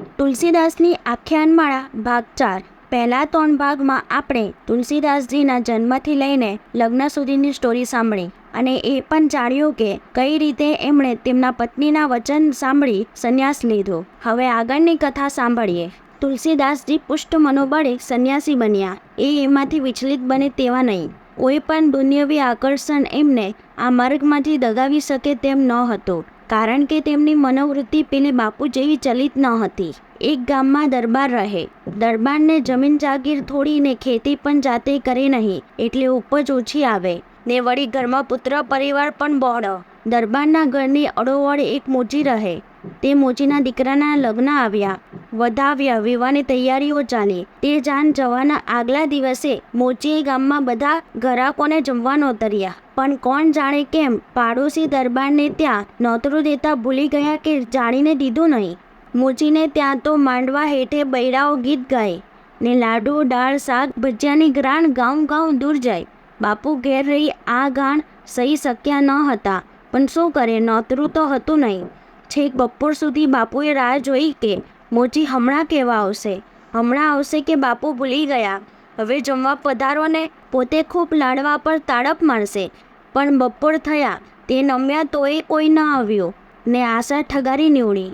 તુલસીદાસની આખ્યાનમાળા ભાગ ચાર. પહેલા ત્રણ ભાગમાં આપણે તુલસીદાસજીના જન્મથી લઈને લગ્ન સુધીની સ્ટોરી સાંભળી અને એ પણ જાણ્યું કે કઈ રીતે એમણે તેમના પત્નીના વચન સાંભળી સંન્યાસ લીધો. હવે આગળની કથા સાંભળીએ. તુલસીદાસજી પુષ્ટ મનોબળે સંન્યાસી બન્યા. એ એમાંથી વિચલિત બને તેવા નહીં. કોઈ પણ દુનિયવી આકર્ષણ એમને આ માર્ગમાંથી દગાવી શકે તેમ ન હતું. કારણ કે તેમની મનોવૃત્તિ પેલે બાપુ જેવી ચલિત ન હતી. એક ગામમાં દરબાર રહે. દરબારને જમીન જાગીર થોડી ને ખેતી પણ જાતે કરે નહીં, એટલે ઉપજ ઓછી આવે. ને વળી ઘરમાં પુત્ર પરિવાર પણ બહોળો. દરબારના ઘરની અડોવડ એક મોચી રહે. તે મોચીના દીકરાના લગ્ન આવ્યા. વધાવ્યા, વિવાહની તૈયારીઓ ચાલી. તે જાન જવાના આગલા દિવસે મોચીએ ગામમાં બધા ઘરાકોને જમવા નોતર્યા. પણ કોણ જાણે કેમ પાડોશી દરબારને ત્યાં નોતરું દેતા ભૂલી ગયા કે જાણીને દીધું નહીં. મોચીને ત્યાં તો માંડવા હેઠે બૈરાઓ ગીત ગાય ને લાડુ, દાળ, શાક ભજીયાની ગ્રાણ ગાઉં ગાઉં દૂર જાય. બાપુ ઘેર રહી આ ગાણ સહી શક્યા ન હતા. પણ શું કરે? નોતરું તો હતું નહીં. છેક બપોર સુધી બાપુએ રાહ જોઈ કે મોચી હમણાં કેવા આવશે? હમણાં આવશે કે બાપુ ભૂલી ગયા? હવે જમવા પધારોને પોતે ખૂબ લાડવા પર તાડપ મારશે પણ બપોર થયા, તે નમ્યા તોય કોઈ ન આવ્યું. ને આશા ઠગારી નીવડી.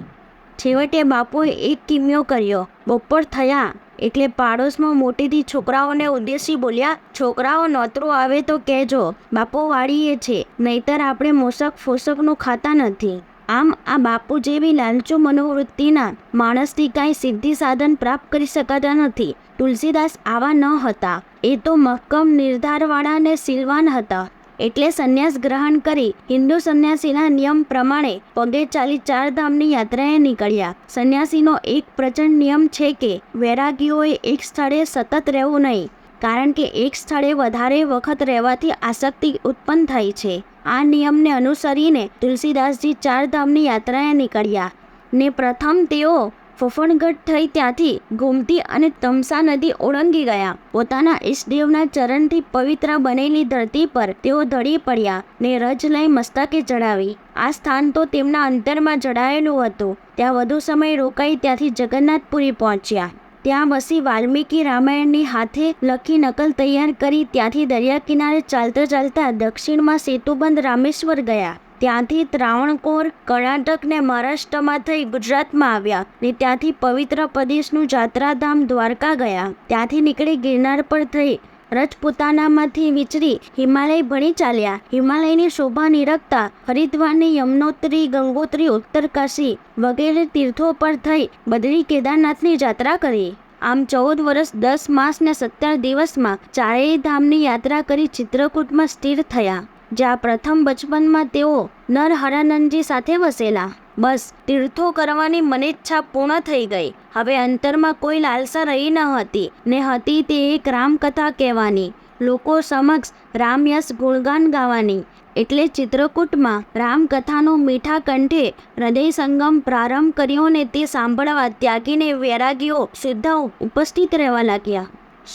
છેવટે બાપુએ એક કિમ્યો કર્યો. બપોર થયા એટલે પાડોશમાં મોટેથી છોકરાઓને ઉદ્દેશી બોલ્યા, છોકરાઓ, નોતરું આવે તો કહેજો. બાપો વાળીએ છે. નહીતર આપણે મોસક ફોસકનું ખાતા નથી. આમ, આ બાપુ જેવી લાલચુ મનોવૃત્તિના માણસથી કાંઈ સિદ્ધિ સાધન પ્રાપ્ત કરી શકાતા નથી. તુલસીદાસ આવા ન હતા. એ તો મક્કમ, નિર્ધારવાળા અને સિલવાન હતા. એટલે સંન્યાસ ગ્રહણ કરી હિન્દુ સંન્યાસીના નિયમ પ્રમાણે પગે ચાલી ચાર ધામની યાત્રાએ નીકળ્યા. સંન્યાસીનો એક પ્રચંડ નિયમ છે કે વૈરાગીઓએ એક સ્થળે સતત રહેવું નહીં, કારણ કે એક સ્થળે વધારે વખત રહેવાથી આસક્તિ ઉત્પન્ન થાય છે. આ નિયમને અનુસરીને તુલસીદાસજી ચાર ધામની યાત્રાએ નીકળ્યા ને પ્રથમ તેઓ ફફણગઢ થઈ ત્યાંથી ગોમતી અને તમસા નદી ઓળંગી ગયા. પોતાના ઈષ્ટદેવના ચરણથી પવિત્ર બનેલી ધરતી પર તેઓ ધડી પડ્યા ને રજ લઈ મસ્તકે ચડાવી આ સ્થાન તો તેમના અંતરમાં જડાયેલું હતું. ત્યાં વધુ સમય રોકાઈ ત્યાંથી જગન્નાથપુરી પહોંચ્યા. ત્યાં વસી વાલ્મીકી રામાયણની હાથે લખી નકલ તૈયાર કરી ત્યાંથી દરિયા કિનારે ચાલતા ચાલતા દક્ષિણમાં સેતુબંધ રામેશ્વર ગયા. ત્યાંથી ત્રાવણકોર કર્ણાટક ને મહારાષ્ટ્રમાં થઈ ગુજરાતમાં આવ્યા ને ત્યાંથી પવિત્ર પ્રદેશનું જાત્રાધામ દ્વારકા ગયા. ત્યાંથી નીકળી ગિરનાર પર થઈ રજપૂતાનામાંથી વિચરી હિમાલય ભણી ચાલ્યા. હિમાલયની શોભા નિરખતા હરિદ્વારની યમનોત્રી, ગંગોત્રી, ઉત્તરકાશી વગેરે તીર્થો પર થઈ બદ્રી કેદારનાથની યાત્રા કરી. આમ ચૌદ વર્ષ દસ માસ ને સત્તર દિવસમાં ચારેય ધામની યાત્રા કરી ચિત્રકૂટમાં સ્થિર થયા. જ્યાં પ્રથમ બચપનમાં તેઓ નર હરાનંદજી સાથે વસેલા. બસ, તીર્થો કરવાની મનેચ્છા પૂર્ણ થઈ ગઈ. હવે અંતરમાં કોઈ લાલસા રહી ન હતી. ને હતી તે એક રામકથા કહેવાની. લોકો સમક્ષ રામયસ ગુણગાન ગાવાની. એટલે ચિત્રકૂટમાં રામકથાનો મીઠા કંઠે હૃદય સંગમ પ્રારંભ કર્યો ને તે સાંભળવા ત્યાગીને વૈરાગીઓ સીધા ઉપસ્થિત રહેવા લાગ્યા.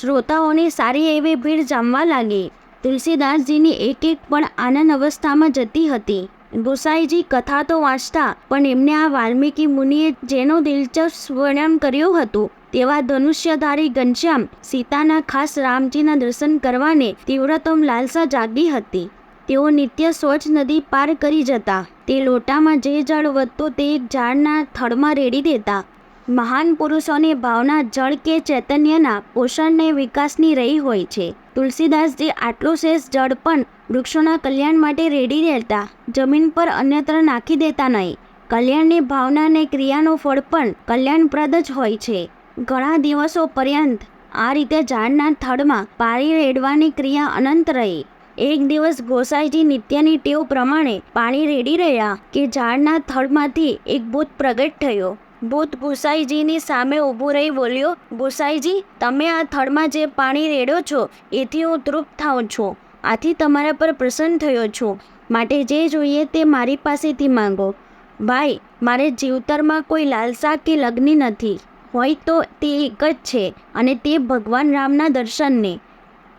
શ્રોતાઓની સારી એવી ભીડ જામવા લાગી. તુલસીદાસજીની એક એક પણ આનંદ અવસ્થામાં જતી હતી. ગોસાઈજી કથા તો વાંચતા, પણ એમને આ વાલ્મીકી મુનિએ જેનો દિલચસ્પ વર્ણન કર્યું હતું, તેવા ધનુષ્યધારી ઘનશ્યામ સીતાના ખાસ રામજીના દર્શન કરવાને તીવ્રતમ લાલસા જાગી હતી. તેઓ નિત્ય સ્વચ્છ નદી પાર કરી જતા, તે લોટામાં જે જળ વધતો તે એક ઝાડના થડમાં રેડી દેતા મહાન પુરુષોની ભાવના જળ કે ચૈતન્યના પોષણને વિકાસની રહી હોય છે. તુલસીદાસજી આટલું શેષ જળ પણ વૃક્ષોના કલ્યાણ માટે રેડી રહેતા, જમીન પર અન્યત્ર નાખી દેતા નહીં. કલ્યાણની ભાવનાને ક્રિયાનું ફળ પણ કલ્યાણપ્રદ જ હોય છે. ઘણા દિવસો પર્યંત આ રીતે ઝાડના થડમાં પાણી રેડવાની ક્રિયા અનંત રહી. એક દિવસ ગોસાઈજી નિત્યની ટેવ પ્રમાણે પાણી રેડી રહ્યા કે ઝાડના થડમાંથી એક ભૂત પ્રગટ થયો. ભૂત ગુસાઈજીની સામે ઊભું રહી બોલ્યો ગુસાઈજી તમે આ થળમાં જે પાણી રેડો છો, એથી હું તૃપ્ત થાઉં છું. આથી તમારા પર પ્રસન્ન થયો છું. માટે જે જોઈએ તે મારી પાસેથી માંગો. ભાઈ, મારે જીવતરમાં કોઈ લાલસા કે લગ્ની નથી. હોય તો તે એક જ છે, અને તે ભગવાન રામના દર્શનને.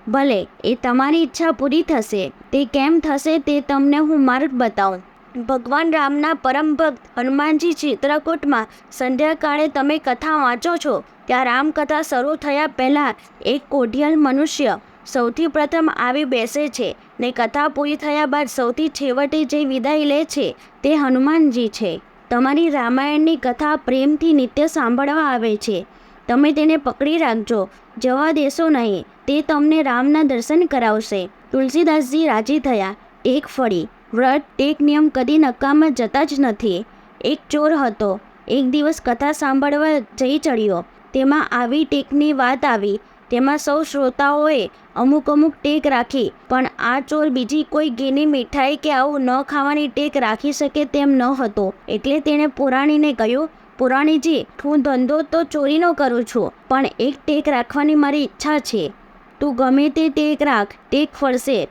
ભલે, એ તમારી ઈચ્છા પૂરી થશે. તે કેમ થશે તે તમને હું માર્ગ બતાવું. ભગવાન રામના પરમ ભક્ત હનુમાનજી ચિત્રકૂટમાં સંધ્યાકાળે તમે કથા વાંચો છો ત્યાં રામકથા શરૂ થયા પહેલાં એક કોઢિયલ મનુષ્ય સૌથી પ્રથમ આવી બેસે છે ને કથા પૂરી થયા બાદ સૌથી છેવટે જે વિદાય લે છે તે હનુમાનજી છે. તમારી રામાયણની કથા પ્રેમથી નિત્ય સાંભળવા આવે છે. તમે તેને પકડી રાખજો. જવા દેશો નહીં. તે તમને રામના દર્શન કરાવશે. તુલસીદાસજી રાજી થયા. એક ફળી. વ્રત ટેક નિયમ કદી નકામા જતા જ નથી. એક ચોર હતો. એક દિવસ કથા સાંભળવા જઈ ચડ્યો. તેમાં આવી ટેકની વાત આવી. તેમાં સૌ શ્રોતાઓએ અમુક અમુક ટેક રાખી. પણ આ ચોર બીજી કોઈ ઘીની મીઠાઈ કે આવું ન ખાવાની ટેક રાખી શકે તેમ ન હતો. એટલે તેણે પુરાણીને કહ્યું, પુરાણીજી, હું ધંધો તો ચોરીનો કરું છું, પણ એક ટેક રાખવાની મારી ઈચ્છા છે. તું ગમે તે ટેક રાખ, ટેક ફળશે.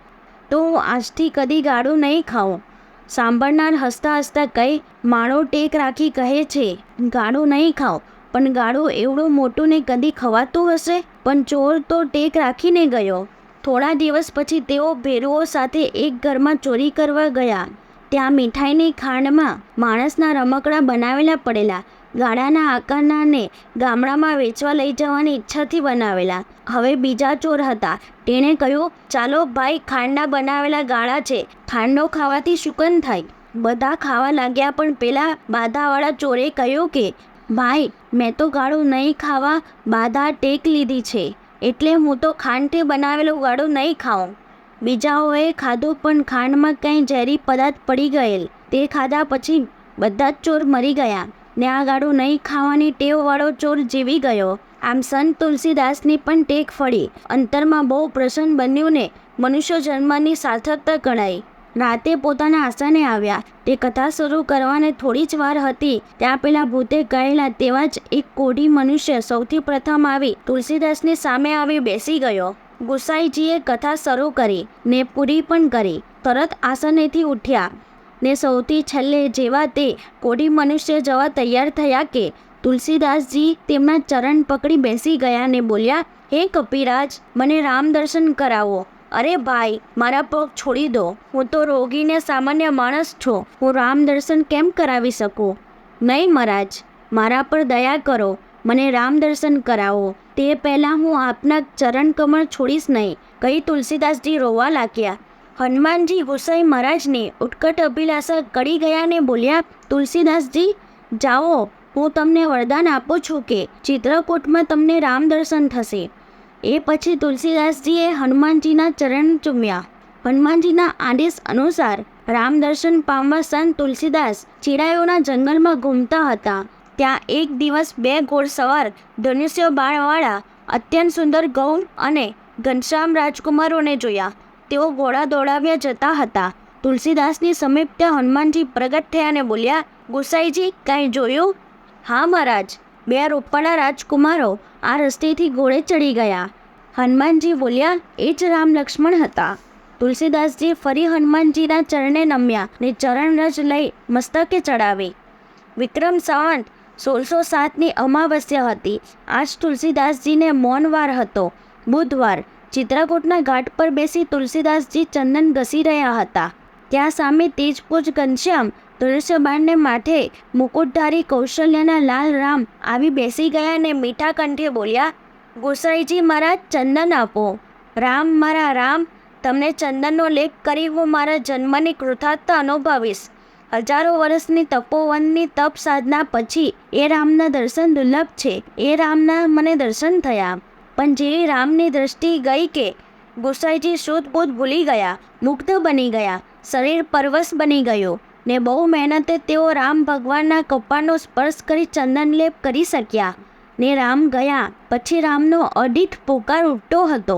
તો હું આજથી કદી ગાળું નહીં ખાઉં. સાંભળનાર હસતા હસતા કહી, માળો ટેક રાખી કહે છે, ગાળું નહીં ખાઓ. પણ ગાળું એવડું મોટું ને કદી ખવાતું હશે? પણ ચોર તો ટેક રાખીને ગયો. થોડા દિવસ પછી તેઓ ભેરુઓ સાથે એક ઘરમાં ચોરી કરવા ગયા. ત્યાં મીઠાઈની ખાંડમાં માણસના રમકડા બનાવેલા પડેલા. ગાડાના આકારનાને ગામડામાં વેચવા લઈ જવાની ઈચ્છાથી બનાવેલા. હવે બીજા ચોર હતા. તેણે કહ્યું, ચાલો ભાઈ, ખાંડના બનાવેલા ગાળા છે. ખાંડનો ખાવાથી શુકન થાય. બધા ખાવા લાગ્યા, પણ પેલા બાધાવાળા ચોરે કહ્યું કે, ભાઈ, મેં તો ગાળું નહીં ખાવા, બાધા ટેક લીધી છે. એટલે હું તો ખાંડથી બનાવેલું ગાળું નહીં ખાઉં. બીજાઓએ ખાધું, પણ ખાંડમાં કંઈ ઝેરી પદાર્થ પડી ગયેલ. તે ખાધા પછી બધા જ ચોર મરી ગયા. ને આ ગાળું નહીં ખાવાની ટેવવાળો ચોર જીવી ગયો. આમ સંત તુલસીદાસની પણ ટેક ફળી. અંતરમાં બહુ પ્રસન્ન બન્યું ને મનુષ્ય જન્મની સાર્થકતા ગણાઈ. રાતે પોતાના આસને આવ્યા. તે કથા શરૂ કરવાને થોડી જ વાર હતી. ત્યાં પેલા ભૂતે ગયેલા તેવા જ એક કોઢી મનુષ્ય સૌથી પ્રથમ આવી તુલસીદાસની સામે આવી બેસી ગયો. ગુસાઈજીએ કથા શરૂ કરી ને પૂરી પણ કરી. તરત આસનેથી ઉઠ્યા. ને સૌથી છેલ્લે જેવા તે કોઢી મનુષ્ય જવા તૈયાર થયા કે તુલસીદાસજી તેમના ચરણ પકડી બેસી ગયા ને બોલ્યા, હે કપિરાજ, મને રામ દર્શન કરાવો. અરે ભાઈ, મારા પગ છોડી દો. હું તો રોગીને સામાન્ય માણસ છું. હું રામ દર્શન કેમ કરાવી શકું? નહીં મહારાજ, મારા પર દયા કરો. મને રામ દર્શન કરાવો. તે પહેલાં હું આપના ચરણ કમળ છોડીશ નહીં. કહી તુલસીદાસજી રોવા લાગ્યા. હનુમાનજી ગુસાઈ મહારાજને ઉત્કટ અભિલાષા કરી ગયા ને બોલ્યા, તુલસીદાસજી, જાઓ. હું તમને વરદાન આપું છું કે ચિત્રકૂટમાં તમને રામ દર્શન થશે. એ પછી તુલસીદાસજીએ હનુમાનજીના ચરણ ચૂમ્યા. હનુમાનજીના આદેશ અનુસાર રામ દર્શન પામવા સંત તુલસીદાસ ચિડાયોના જંગલમાં ઘૂમતા હતા. ત્યાં એક દિવસ બે ઘોડસવાર ધનુષ્ય બાણવાળા અત્યંત સુંદર ગૌણ અને ઘનશ્યામ રાજકુમારોને જોયા. તેઓ ઘોડા દોડાવ્યા જતા હતા. તુલસીદાસની સમીપ ત્યાં હનુમાનજી પ્રગટ થયા અને બોલ્યા, ગુસાઈજી, કાંઈ જોયું? હા, મહારાજ. બે રોપાણા રાજકુમારો આ રસ્તેથી ઘોડે ચડી ગયા. હનુમાનજી બોલ્યા, એ જ રામ લક્ષ્મણ હતા. તુલસીદાસજી ફરી હનુમાનજીના ચરણે નમ્યા ને ચરણ રજ લઈ મસ્તકે ચડાવી. વિક્રમ સંવંત સોળસો સાતની અમાવસ્યા હતી. આજ તુલસીદાસજીને મૌનવાર હતો. બુધવાર ચિત્રકૂટના ઘાટ પર બેસી તુલસીદાસજી ચંદન ઘસી રહ્યા હતા. ત્યાં સામે તેજપૂજ ઘનશ્યામ તુલસીબાણને માથે મુકુટધારી કૌશલ્યના લાલ રામ આવી બેસી ગયા અને મીઠા કંઠે બોલ્યા, ગોસાઈજી મારા ચંદન આપો. રામ મારા રામ, તમને ચંદનનો લેખ કરી હું મારા જન્મની કૃતાર્થતા અનુભવીશ. હજારો વર્ષની તપોવનની તપ સાધના પછી એ રામના દર્શન દુર્લભ છે. એ રામના મને દર્શન થયા. પણ જેવી રામની દ્રષ્ટિ ગઈ કે ગોસાઈજી શોધપોત ભૂલી ગયા મુગ્ધ બની ગયા, શરીર પરવશ બની ગયું ને બહુ મહેનતે તેઓ રામ ભગવાનના કપાળનો સ્પર્શ કરી ચંદનલેપ કરી શક્યા ને રામ ગયા પછી રામનો અડીઠ પોકાર ઉઠતો હતો.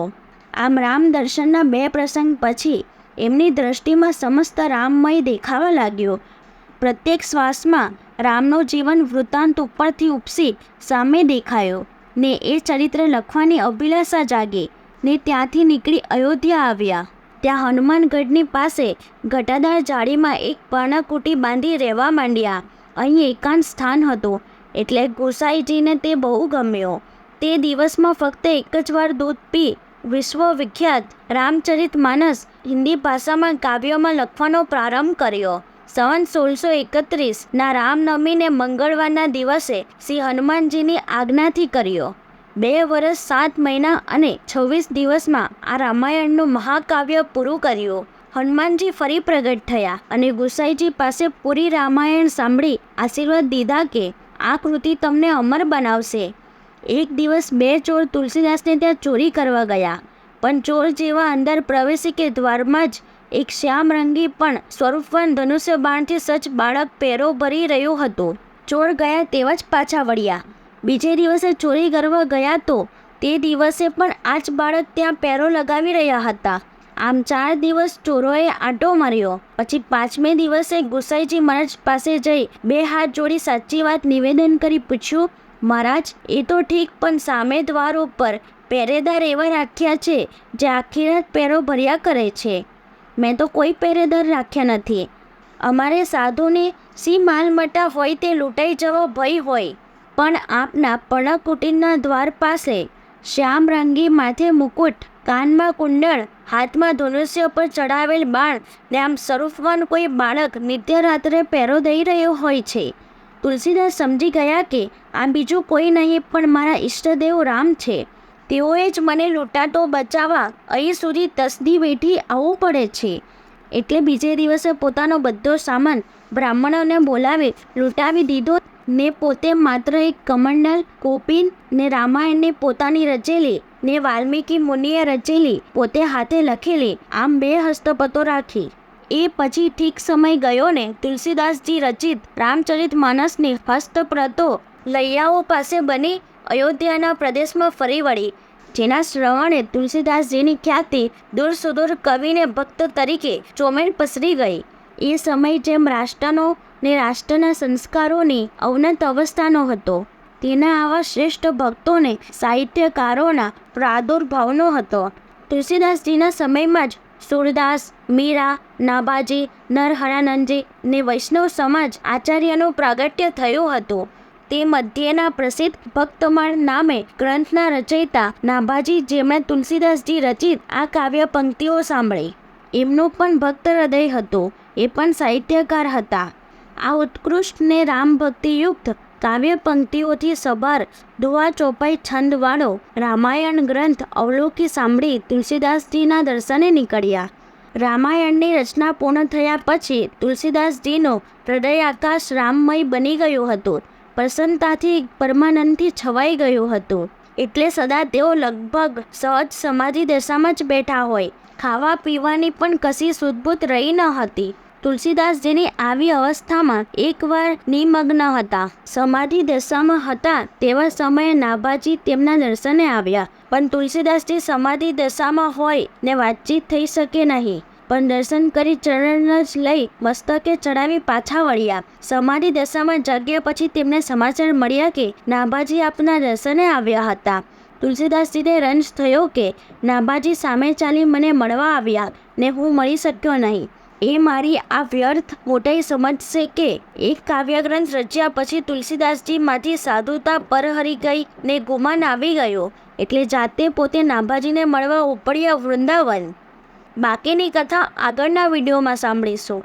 આમ રામ દર્શનના બે પ્રસંગ પછી એમની દ્રષ્ટિમાં સમસ્ત રામમય દેખાવા લાગ્યો. પ્રત્યેક શ્વાસમાં રામનો જીવન વૃત્તાંત ઉપરથી ઉપસી સામે દેખાયો. ને એ ચરિત્ર લખવાની અભિલાષા જાગી ને ત્યાંથી નીકળી અયોધ્યા આવ્યા. ત્યાં હનુમાનગઢની પાસે ઘટાદાર જાળીમાં એક પર્ણકુટી બાંધી રહેવા માંડ્યા. અહીં એકાંત સ્થાન હતું, એટલે ગોસાઈજીને તે બહુ ગમ્યો. તે દિવસમાં ફક્ત એક જ વાર દૂધ પી વિશ્વવિખ્યાત રામચરિત માનસ હિન્દી ભાષામાં કાવ્યોમાં લખવાનો પ્રારંભ કર્યો. સંવંત સોળસો એકત્રીસના રામનવમીને મંગળવારના દિવસે શ્રી હનુમાનજીની આજ્ઞાથી કર્યો. બે વર્ષ સાત મહિના અને છવ્વીસ દિવસમાં આ રામાયણનું મહાકાવ્ય પૂરું કર્યું. હનુમાનજી ફરી પ્રગટ થયા અને ગુસાઈજી પાસે પૂરી રામાયણ સાંભળી આશીર્વાદ દીધા કે આ કૃતિ તમને અમર બનાવશે. એક દિવસ બે ચોર તુલસીદાસને ત્યાં ચોરી કરવા ગયા. પણ ચોર જેવા અંદર પ્રવેશી કે દ્વારમાં જ એક શ્યામ રંગી પણ સ્વરૂપવાન ધનુષ્ય બાણથી સચ બાળક પેરો ભરી રહ્યો હતો. ચોર ગયા તેવા જ પાછા વળ્યા. બીજે દિવસે ચોરી કરવા ગયા તો તે દિવસે પણ આ જ બાળક ત્યાં પેરો લગાવી રહ્યા હતા. આમ ચાર દિવસ ચોરોએ આંટો માર્યો. પછી પાંચમે દિવસે ગુસાઈજી મહારાજ પાસે જઈ બે હાથ જોડી સાચી વાત નિવેદન કરી પૂછ્યું, મહારાજ, એ તો ઠીક, પણ સામે દ્વાર ઉપર પહેરેદાર એવા રાખ્યા છે, જે આખી રાત પેરો ભર્યા કરે છે. મેં તો કોઈ પહેરેદાર રાખ્યા નથી. અમારે સાધુને સી માલ મટા હોય તે લૂંટાઈ જવો ભય હોય. પણ આપના પર્ણ કુટીરના દ્વાર પાસે શ્યામ રંગી માથે મુકુટ, કાનમાં કુંડળ, હાથમાં ધનુષ્ય પર ચડાવેલ બાણ ને આમ સ્વરૂપવાન કોઈ બાળક નિત્ય રાત્રે પહેરો દઈ રહ્યો હોય છે. તુલસીદાસ સમજી ગયા કે આ બીજું કોઈ નહીં પણ મારા ઈષ્ટદેવ રામ છે. તેઓએ જ મને લૂંટાતો બચાવવા અહીં સુધી તસદી વેઠી આવવું પડે છે. એટલે બીજે દિવસે પોતાનો બધો સામાન બ્રાહ્મણોને બોલાવી લૂંટાવી દીધો ને પોતે માત્ર એક કમંડલ કોપિન ને રામાયણને પોતાની રચેલી ને વાલ્મીકી મુનિએ રચેલી પોતે હાથે લખેલી આમ બે હસ્તપતો રાખી. એ પછી ઠીક સમય ગયો ને તુલસીદાસજી રચિત રામચરિત માનસની હસ્તપ્રતો લૈયાઓ પાસે બની અયોધ્યાના પ્રદેશમાં ફરી વળી. જેના શ્રવણે તુલસીદાસજીની ખ્યાતિ દૂર સુદૂર કવિને ભક્ત તરીકે ચોમેણ પસરી ગઈ. એ સમય જેમ રાષ્ટ્રનો ને રાષ્ટ્રના સંસ્કારોની અવનત અવસ્થાનો હતો, તેના આવા શ્રેષ્ઠ ભક્તોને સાહિત્યકારોના પ્રાદુર્ભાવનો હતો. તુલસીદાસજીના સમયમાં જ સુરદાસ, મીરા નાબાજી નરહરાનંદજી ને વૈષ્ણવ સમાજ આચાર્યનું પ્રાગટ્ય થયું હતું. તે મધ્યના પ્રસિદ્ધ ભક્તમાળ નામે ગ્રંથના રચયિતા નાભાજી જેમણે તુલસીદાસજી રચિત આ કાવ્ય પંક્તિઓ સાંભળી. એમનું પણ ભક્ત હૃદય હતું, એ પણ સાહિત્યકાર હતા. આ ઉત્કૃષ્ટ ને રામ ભક્તિયુક્ત કાવ્ય પંક્તિઓથી સભાર દુવા ચોપાઈ છંદવાળો રામાયણ ગ્રંથ અવલોકી સાંભળી તુલસીદાસજીના દર્શને નીકળ્યા. રામાયણની રચના પૂર્ણ થયા પછી તુલસીદાસજીનો હૃદય આકાશ રામમય બની ગયું હતું. પ્રસન્નતાથી પરમાનંદથી છવાઈ ગયું હતું. એટલે સદા તેઓ લગભગ સહજ સમાધિ દશામાં જ બેઠા હોય. ખાવા પીવાની પણ કશી સુદબુત રહી ન હતી. તુલસીદાસજીની આવી અવસ્થામાં એકવાર નિમગ્ન હતા. સમાધિ દશામાં હતા તેવા સમયે નાભાજી તેમના દર્શને આવ્યા. પણ તુલસીદાસજી સમાધિ દશામાં હોય ને વાતચીત થઈ શકે નહીં. પણ દર્શન કરી ચરણ જ લઈ મસ્તકે ચડાવી પાછા વળ્યા. સમાધિ દશામાં જાગ્યા પછી તેમને સમાચાર મળ્યા કે નાભાજી આપના દર્શને આવ્યા હતા. તુલસીદાસજીને રંજ થયો કે, નાભાજી સામે ચાલી મને મળવા આવ્યા ને હું મળી શક્યો નહીં. એ મારી આ વ્યર્થ મોટાઈ સમજશે કે એક કાવ્યગ્રંથ રચ્યા પછી તુલસીદાસજીમાંથી સાધુતા પરહરી ગઈ ને ગુમાન આવી ગયો. એટલે જાતે પોતે નાભાજીને મળવા ઉપડ્યા વૃંદાવન. બાકીની કથા આગળના વિડીયોમાં સાંભળીશું.